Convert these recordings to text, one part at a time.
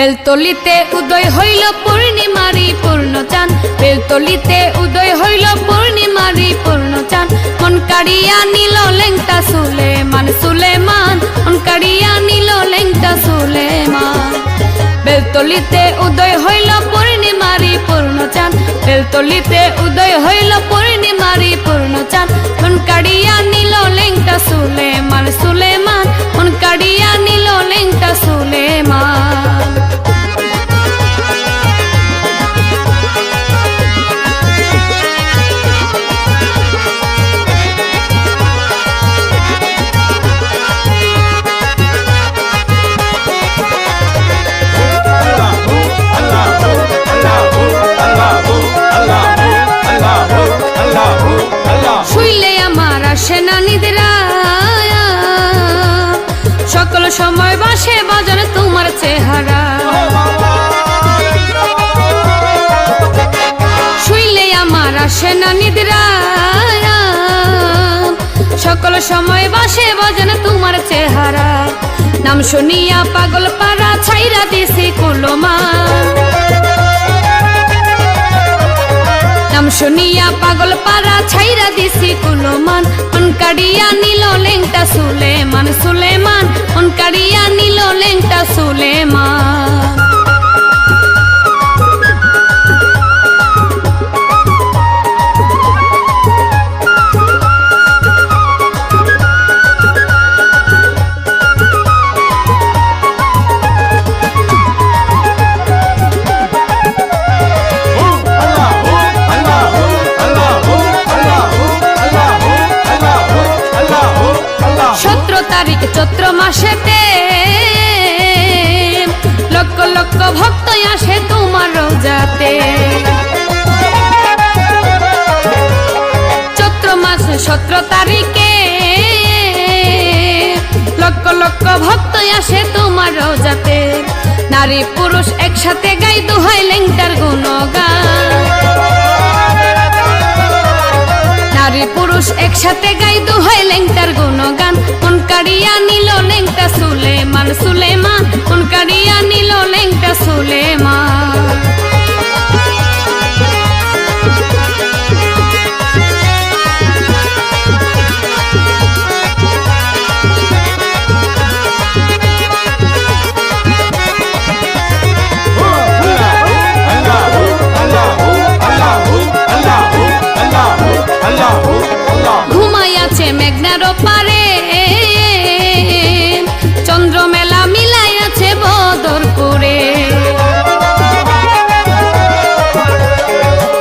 বেলতলিতে উদয় হইল পূর্ণিমারি পূর্ণ চান বেলতলিতে উদয় হইল পূর্ণিমারি পূর্ণ চান মন কাড়িয়া নিল লেংটা সুলেমান সুলেমান। মন কাড়িয়া নিল লেংটা সুলেমান। বেলতলিতে উদয় হইল পূর্ণিমারি পূর্ণ চান বেলতলিতে উদয় হইল পূর্ণিমারি পূর্ণ চান মন কাড়িয়া নিল লেংটা সুলেমান সুলেমান। সকল সময় বাসে বাজারে তোমার চেহারা। শুইলে আমার আসে না নিদ্রা। সকল সময় বাসে বাজানে তোমার চেহারা। নাম শুনিয়া পাগল পাড়া ছাইরা দিছি কুলমা নাম শুনিয়া পাগল পারা ছাইরা দিছি কুলমান। মন কাড়িয়া নিল লেংটা সুলেমান সুলেমান। মন কাড়িয়া নিল লেংটা সুলেমান। ভক্ত আসে তোমার রোজাতে। চৈত্র মাসে সতেরো তারিখে লক্ষ লক্ষ ভক্ত আসে তোমার রোজাতে। নারী পুরুষ একসাথে গাই দুহাই লেংটার গুণগান। নারী পুরুষ একসাথে গাই দুহাই লেংটার গুণগান। মন কাড়িয়া নিল লেংটা সুলেমান সুলেমান ঘুমাইয়াছে মেঘনার পারে চন্দ্র মেলা মিলাইয়াছে বদরপুরে।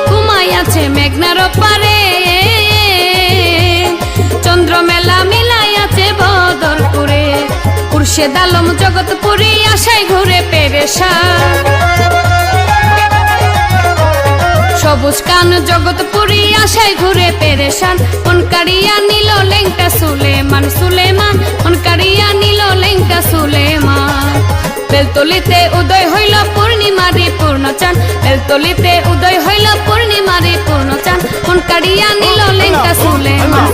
ঘুমাইয়াছে মেঘনার পারে চন্দ্র মেলা মিলাইয়াছে বদরপুরে। কুরশেদ আলম জগৎপুরি আশায় ঘুরে পেরেশা সবুজ কান জগৎপুরি আশায় ঘুরে পেরেশান। কাড়িয়া নিল লেংটা সুলেমান সুলেমান মন কাড়িয়া নিল লেংটা সুলেমান। বেলতলিতে উদয় হইল পূর্ণিমারি পূর্ণচান বেলতলিতে উদয় হইল পূর্ণিমারি পূর্ণচান কাড়িয়া নিল লেংটা সুলেমান।